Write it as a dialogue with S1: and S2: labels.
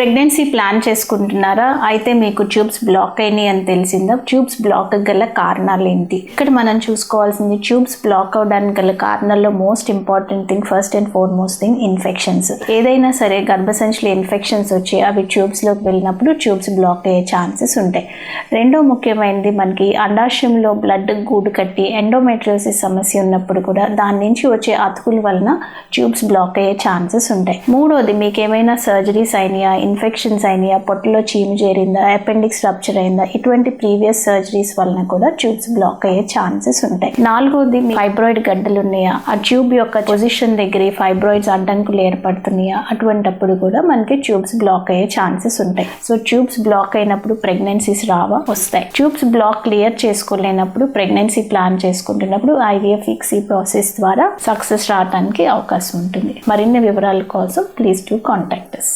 S1: Pregnancy plan చేసుకుంటున్నారా? అయితే మీకు ట్యూబ్స్ బ్లాక్ అయినాయి అని తెలిసిందా? ట్యూబ్స్ బ్లాక్ గల కారణాలు ఏంటి? ఇక్కడ మనం చూసుకోవాల్సింది ట్యూబ్స్ బ్లాక్ అవడానికి గల కారణాల్లో most important thing first and foremost thing infections. ఏదైనా సరే గర్భసంచులు ఇన్ఫెక్షన్స్ వచ్చి అవి ట్యూబ్స్లోకి వెళ్ళినప్పుడు ట్యూబ్స్ బ్లాక్ అయ్యే ఛాన్సెస్ ఉంటాయి. రెండో ముఖ్యమైనది మనకి అండాశయంలో బ్లడ్ గూడు కట్టి ఎండోమెట్రియోసిస్ సమస్య ఉన్నప్పుడు కూడా దాని నుంచి వచ్చే అతుకుల వలన ట్యూబ్స్ బ్లాక్ అయ్యే ఛాన్సెస్ ఉంటాయి. మూడోది మీకు ఏమైనా సర్జరీస్ అయినాయా? ఇన్ఫెక్షన్స్ అయినాయా పొట్టలో చీము చేరిందా అపెండిక్స్ రప్చర్ అయిందా ఇటువంటి ప్రీవియస్ సర్జరీస్ వలన కూడా ట్యూబ్స్ బ్లాక్ అయ్యే ఛాన్సెస్ ఉంటాయి. నాలుగోది ఫైబ్రాయిడ్ గడ్డలు ఉన్నాయా? ఆ ట్యూబ్ యొక్క పొజిషన్ దగ్గర ఫైబ్రాయిడ్స్ అడ్డంకులు ఏర్పడుతున్నాయా? అటువంటప్పుడు కూడా మనకి ట్యూబ్స్ బ్లాక్ అయ్యే ఛాన్సెస్ ఉంటాయి. సో ట్యూబ్స్ బ్లాక్ అయినప్పుడు ప్రెగ్నెన్సీస్ రావా? వస్తాయి. ట్యూబ్స్ బ్లాక్ క్లియర్ చేసుకోలేనప్పుడు ప్రెగ్నెన్సీ ప్లాన్ చేసుకుంటున్నప్పుడు ఐవీఎఫ్ ఈ ప్రాసెస్ ద్వారా సక్సెస్ రావడానికి అవకాశం ఉంటుంది. మరిన్ని వివరాల కోసం ప్లీజ్ టు కాంటాక్ట్ అస్